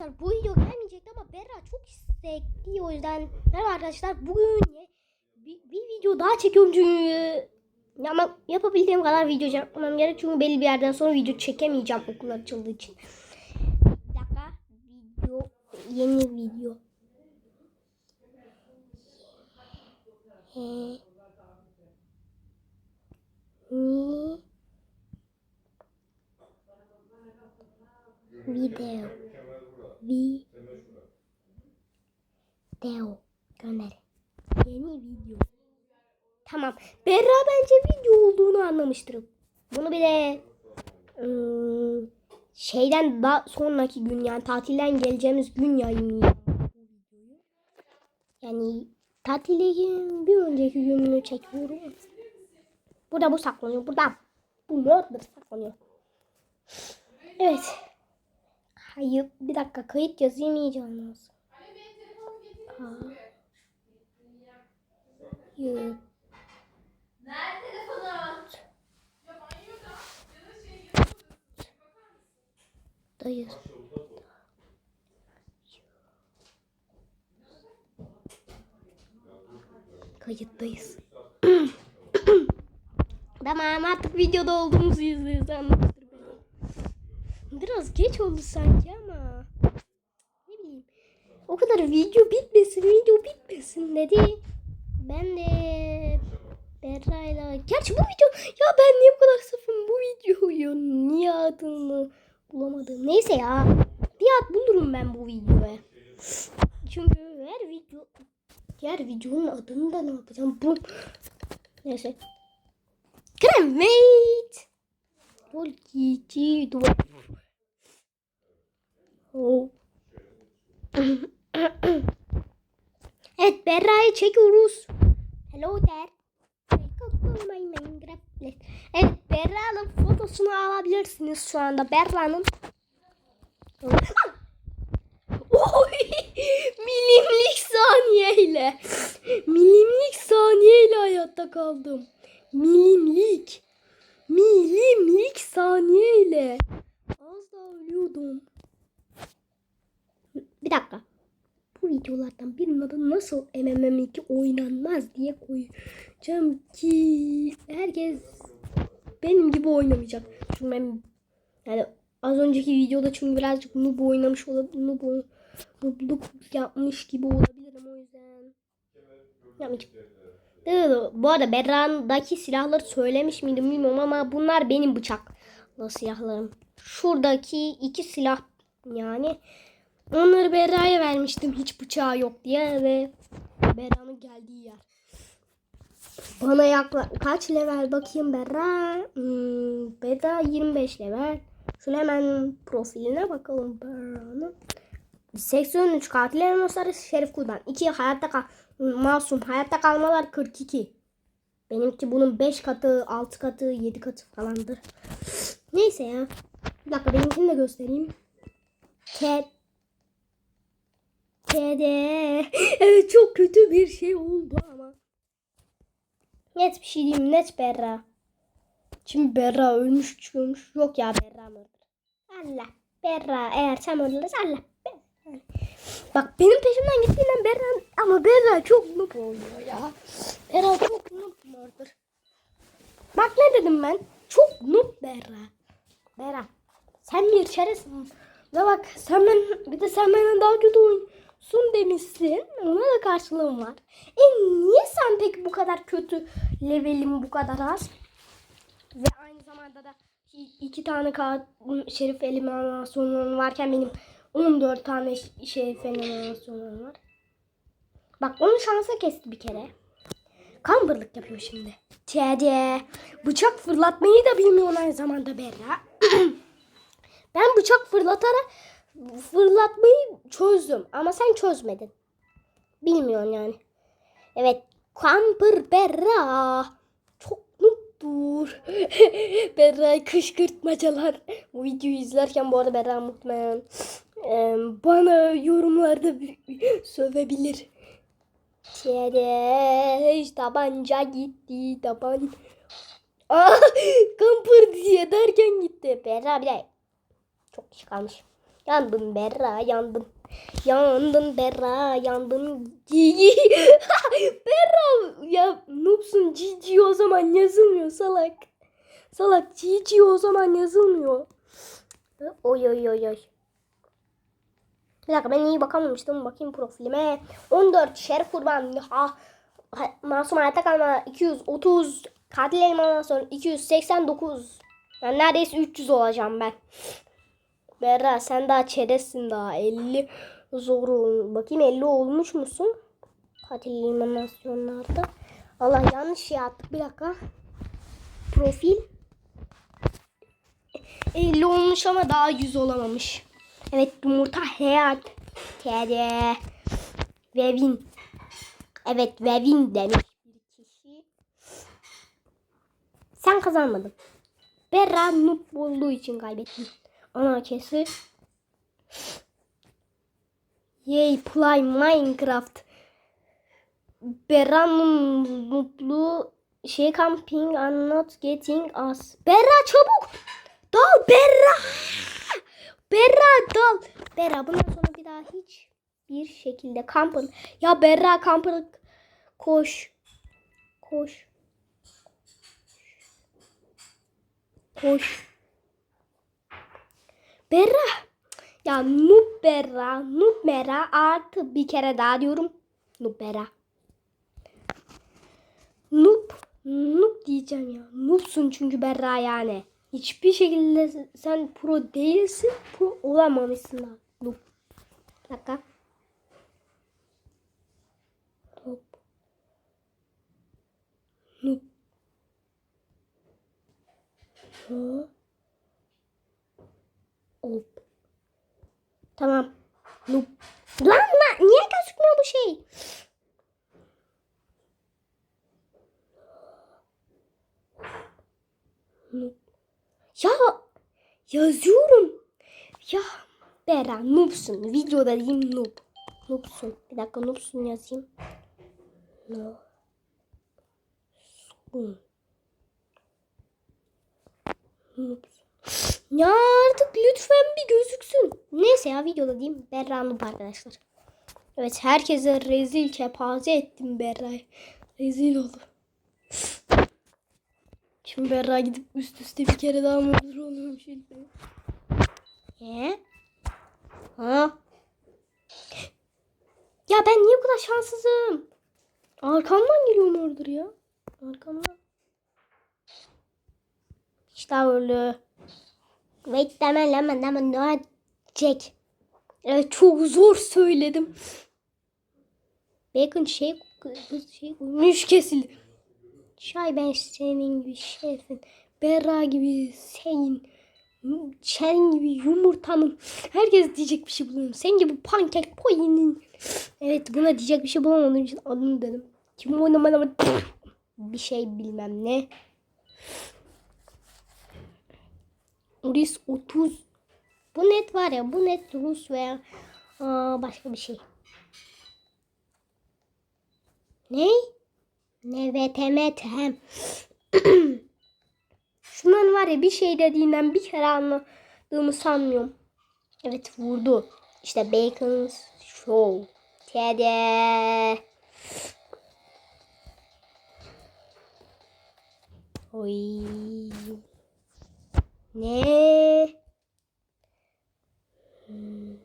Arkadaşlar bu video gelmeyecekti ama Berra çok istekli o yüzden merhaba arkadaşlar bugün bir, bir video daha çekiyorum çünkü ama yapabildiğim kadar video yapmam gerek çünkü belli bir yerden sonra video çekemeyeceğim okullar açıldığı için. Bir dakika video yeni video. Video. Video. Gönder. Yeni video. Tamam. Berra bence video olduğunu anlamıştır. Bunu bir de ıı, şeyden daha sonraki gün yani tatilden geleceğimiz gün yayınlayacağım. Yani tatilin bir önceki gününü çekiyorum. Burada bu saklanıyor. Burada bu murder saklanıyor. Evet. Hayır bir dakika kayıt yazayım iyice anlasın. Kayıt. Nerede telefonun? Dayız. Kayıttayız. tamam artık videoda olduğumuzu anlamıştır beni. Biraz geç oldu sanki ama. Ne bileyim. O kadar video bitmesin, video bitmesin dedi. Ben de Berra'yla... Gerçi bu video... Ya ben niye bu kadar safım bu videoyu? Niye adını bulamadım? Neyse ya. Bir ad bulurum ben bu videoya. Çünkü her video... Diğer videonun adını da ne yapacağım? Bu... Neyse. Cremate. Dolkici duvar. Oh. evet Berra'yı çekiyoruz. Hello there. Welcome my Minecraft. Evet Berra'nın fotosunu alabilirsiniz şu anda. Berra'nın Oy! Milimlik saniyeyle. Milimlik saniyeyle hayatta kaldım. Milimlik. Milimlik saniyeyle. Az daha ölüyordum. Bir dakika. Bu videolardan birinin adı nasıl MMM2 oynanmaz diye koyacağım ki herkes benim gibi oynamayacak. Çünkü ben yani az önceki videoda çünkü birazcık noob oynamış olabilir. Noob, noobluk yapmış gibi olabilirim o yüzden. Yapmayacağım. Bu arada Berra'daki silahları söylemiş miydim bilmiyorum ama bunlar benim bıçaklı silahlarım. Şuradaki iki silah yani onları Berra'ya vermiştim hiç bıçağı yok diye ve Berra'nın geldiği yer. Bana yakla kaç level bakayım Berra? Hmm, Berra 25 level. Şuna hemen profiline bakalım Berra'nın. 83 katil elmasları Şerif Kurban. 2 hayatta kal masum hayatta kalmalar 42. Benimki bunun 5 katı, 6 katı, 7 katı falandır. Neyse ya. Bir dakika benimkini de göstereyim. Cat KD. Evet çok kötü bir şey oldu ama. Net bir şey diyeyim. Net Berra. Şimdi Berra ölmüş çıkıyormuş. Yok ya Berra mı? Allah. Berra eğer sen öldürürsen Allah. Berra. Bak benim peşimden gittiğinden Berra ama Berra çok noob oluyor ya. Berra çok noob murder. Bak ne dedim ben? Çok noob Berra. Berra. Sen bir çeresin. Ve bak sen ben, bir de sen benden daha kötü oyunsun demişsin. Ona da karşılığım var. E niye sen peki bu kadar kötü levelim bu kadar az? Ve aynı zamanda da iki tane ka şerif eliminasyonum varken benim 14 tane şerif eliminasyonum var. Bak onu şansa kesti bir kere. Kambırlık yapıyor şimdi. Tede. Bıçak fırlatmayı da bilmiyor aynı zamanda Berra. ben bıçak fırlatarak fırlatmayı çözdüm. Ama sen çözmedin. Bilmiyorsun yani. Evet. Kamper Berra. Çok mutludur. Berra kışkırtmacalar. Bu videoyu izlerken bu arada Berra muhtemelen e, bana yorumlarda sövebilir. Çereş tabanca gitti taban. Aa, kamper diye derken gitti. Berra bir de çok kişi Yandın Berra yandın. Yandın Berra yandın. Berra ya noobsun Cici o zaman yazılmıyor salak. Salak Cici o zaman yazılmıyor. Oy oy oy oy. Bir dakika ben iyi bakamamıştım. Bakayım profilime. 14 Şerif Kurban. Ha, masum hayatta kalma 230. Katil elmandan sonra 289. Yani neredeyse 300 olacağım ben. Berra sen daha çeresin daha 50 zor ol- Bakayım 50 olmuş musun? Katil eliminasyonlarda. Allah yanlış şey attık bir dakika. Profil. 50 olmuş ama daha 100 olamamış. Evet yumurta hayat. TD. Vevin. Evet Vevin demiş bir kişi. Sen kazanmadın. Berra noob olduğu için kaybettin. Ana kesi. Yay play Minecraft. Berra'nın noobluğu şey camping I'm not getting us. Berra çabuk. Dal Berra. Berra dal. Berra bundan sonra bir daha hiç bir şekilde kampın. Ya Berra kampın koş. Koş. Koş. Berra. Ya Noob Berra artı bir kere daha diyorum. Noob Berra. Noob. Noob diyeceğim ya. Noobsun çünkü Berra yani. Hiçbir şekilde sen pro değilsin. Pro olamamışsın da. Noob. Bir dakika. Noob. Noob. Noob. Hop. Tamam. Noob. Lan lan niye gözükmüyor bu şey? Noob. Ya yazıyorum. Ya Bera noobsun. Videoda diyeyim noob. Noobsun. Bir dakika noobsun yazayım. No. Sun. Noobsun. Ya artık lütfen bir gözüksün. Neyse ya videoda diyeyim. Berra noob arkadaşlar. Evet herkese rezil kepaze ettim Berra'yı. Rezil oldu. Şimdi Berra gidip üst üste bir kere daha mağdur olurum şimdi. He? Ha? Ya ben niye bu kadar şanssızım? Arkamdan geliyor murdur ya. Arkamdan. İşte öyle. Wait deme leme deme ne Jack. Evet çok zor söyledim. Bacon şey şey koymuş kesildi. Çay ben senin gibi şefin. Berra gibi senin. Sen gibi yumurtanın. Herkes diyecek bir şey buluyorum. Sen gibi pankek poyinin. Evet buna diyecek bir şey bulamadığım için adını dedim. Kim oynamadı bir şey bilmem ne. Rus 30. Bu net var ya bu net Rus veya aa, başka bir şey. Ne? Nevetemetem. Şundan var ya bir şey dediğinden bir kere anladığımı sanmıyorum. Evet vurdu. İşte Bacon's Show. Tede. Oy. Ne? Hmm.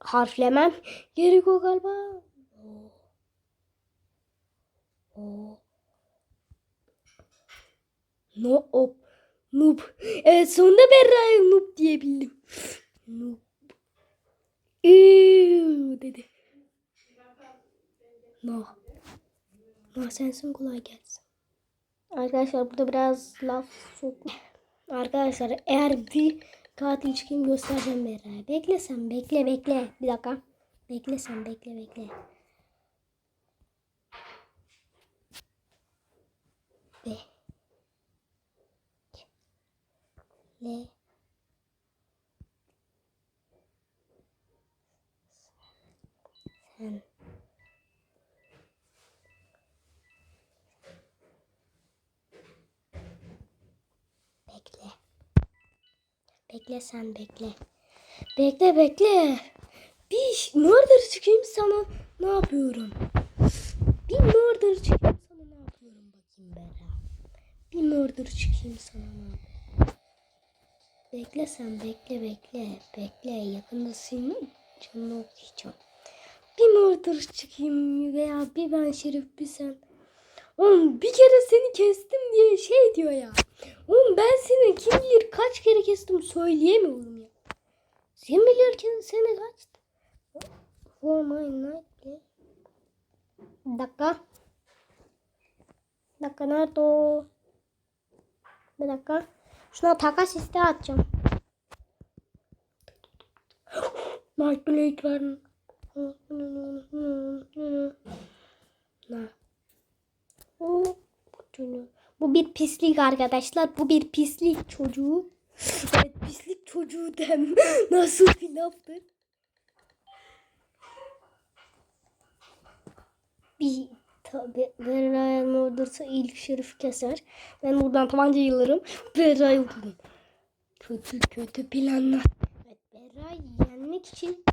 Harflemem gerekiyor galiba. Oh. No op. Noob. Evet sonunda Berra'ya noob diyebildim. Noob. Eee dedi. No. No sensin kolay gelsin. Arkadaşlar burada biraz laf sok. Arkadaşlar eğer bir katil çıkayım göstereceğim Berra'ya. Bekle sen bekle bekle. Bir dakika. Bekle sen bekle bekle. Be. Le. Sen. Bekle. Bekle sen bekle. Bekle bekle. Bir murder çıkayım sana ne yapıyorum? Bir murder çıkayım sana ne yapıyorum bakayım Berra. Bir murder çıkayım sana ne yapıyorum? Bekle sen bekle bekle. Bekle yakında senin canını okuyacağım. Bir murder çıkayım veya bir ben şerif bir sen. Oğlum bir kere seni kestim diye şey diyor ya. Oğlum ben seni kim bilir kaç kere kestim söyleyemiyorum ya. Sen bilirken seni kaç. For my night dakika. Dakika nerede o? Bir dakika. Şuna takas isteği atacağım. Night Blade verin. Ne? Bu bir pislik arkadaşlar. Bu bir pislik çocuğu. Evet pislik çocuğu dem. Nasıl bir laftır? Bir tabi Berra'ya olursa ilk şerif keser. Ben buradan tabanca yıllarım. Berra'yı vururum. Kötü kötü planlar. Evet Berra'yı yenmek için.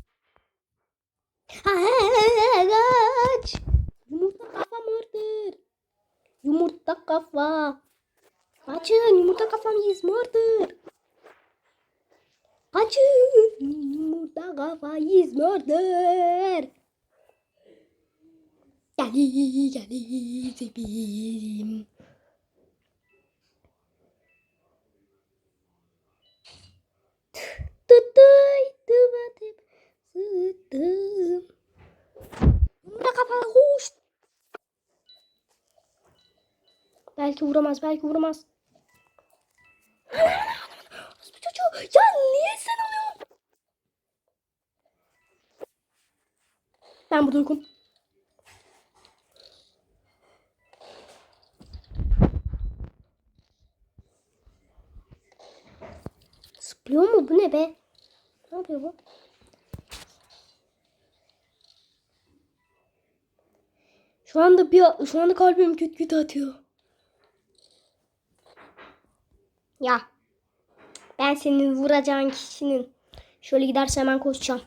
Yumurta kafa murder. Yumurta kafa. Kaçın yumurta kafam yiyiz murder. Kaçın yumurta kafa yiyiz murder. Geli geli zebirim. Tutuy tıvatıp sıttım. Yumurta kafa hoş. Belki vuramaz, belki vuramaz. Bu çocuğu ya niye sen alıyorsun? Ben burada yokum. Zıplıyor mu? Bu ne be? Ne yapıyor bu? Şu anda bir şu anda kalbim küt küt atıyor. Ya. Ben senin vuracağın kişinin şöyle giderse hemen koşacağım.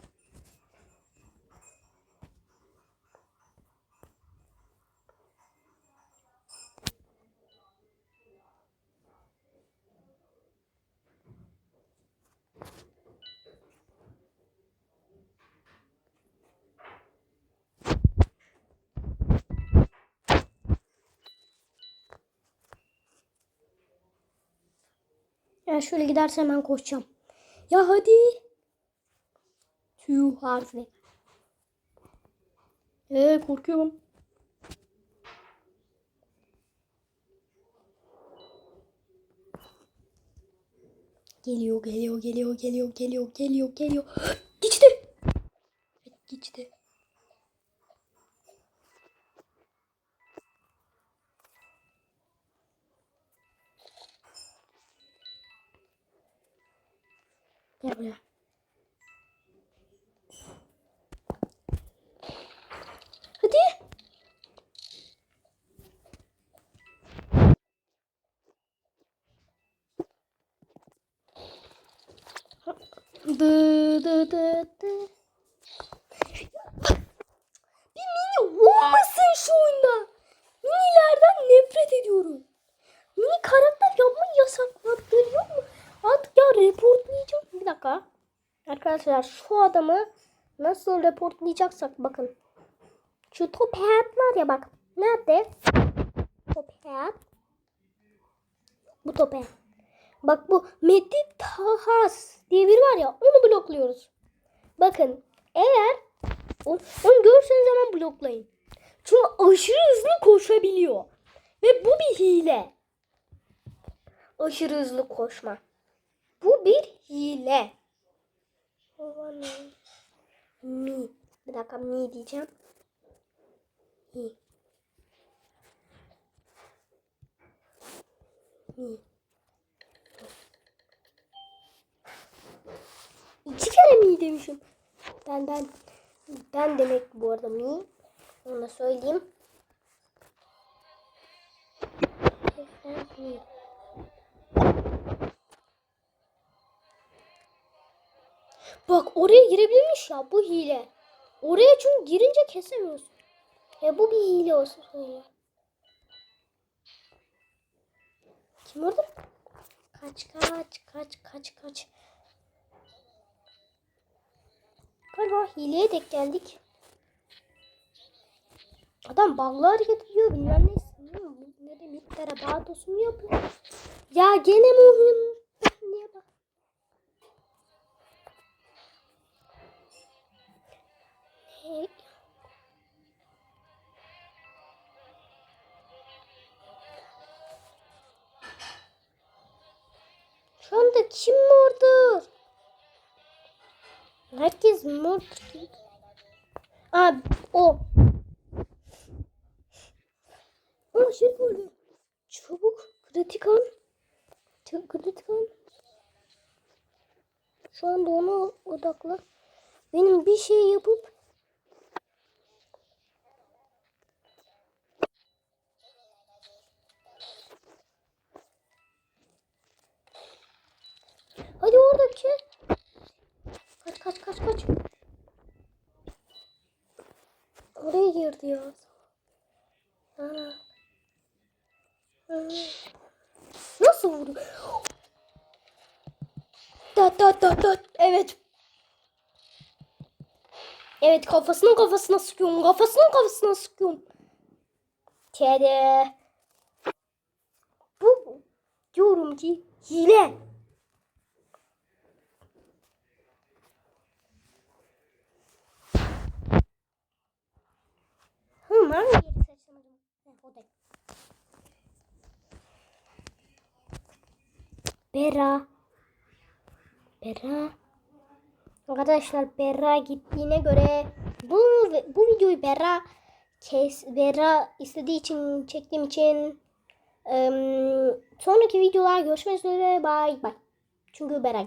Ya şöyle giderse hemen koşacağım. Ya hadi. Q harfi. Ee korkuyorum. Geliyor, geliyor, geliyor, geliyor, geliyor, geliyor, geliyor. Geçti. Gel buraya. Hadi. Dı dı dı dı. Bir mini olmasın şu oyunda. Minilerden nefret ediyorum. Mini karakter yapmayı yasaklattırıyor mu? Artık ya reportlayacağım. Bir dakika. Arkadaşlar şu adamı nasıl reportlayacaksak bakın. Şu top hat var ya bak. Nerede? Top hat. Bu top hat. Bak bu Mehdi Tahas diye biri var ya onu blokluyoruz. Bakın eğer o- onu görürseniz hemen bloklayın. Çünkü aşırı hızlı koşabiliyor. Ve bu bir hile. Aşırı hızlı koşma. Bu bir hile. Mi. Bir dakika mi diyeceğim. Mi. Mi. İki kere mi demişim. Ben ben ben demek bu arada mi. Onu söyleyeyim. Mi. Bak oraya girebilmiş ya bu hile. Oraya çünkü girince kesemiyorsun. Ya bu bir hile olsun söyle. Kim orada? Kaç kaç kaç kaç kaç. Galiba hileye denk geldik. Adam ballı hareket ediyor bilmem ne. Ne de bağdosu mu yapıyor? Ya gene mi oyun? Ne? Şu anda kim mordur? Herkes mordur. Aa o. Aa şey böyle. Çabuk kritik an. Kritik an. Şu anda ona odakla. Benim bir şey yapıp kafasının kafasına sıkıyorum. Kafasının kafasına sıkıyorum. Kedi. Bu diyorum ki hile. Heh, o değil. Bera. Bera. Arkadaşlar Berra gittiğine göre bu bu videoyu Berra kes Berra istediği için çektiğim için em, sonraki videolar görüşmek üzere bay bay. Çünkü gitti.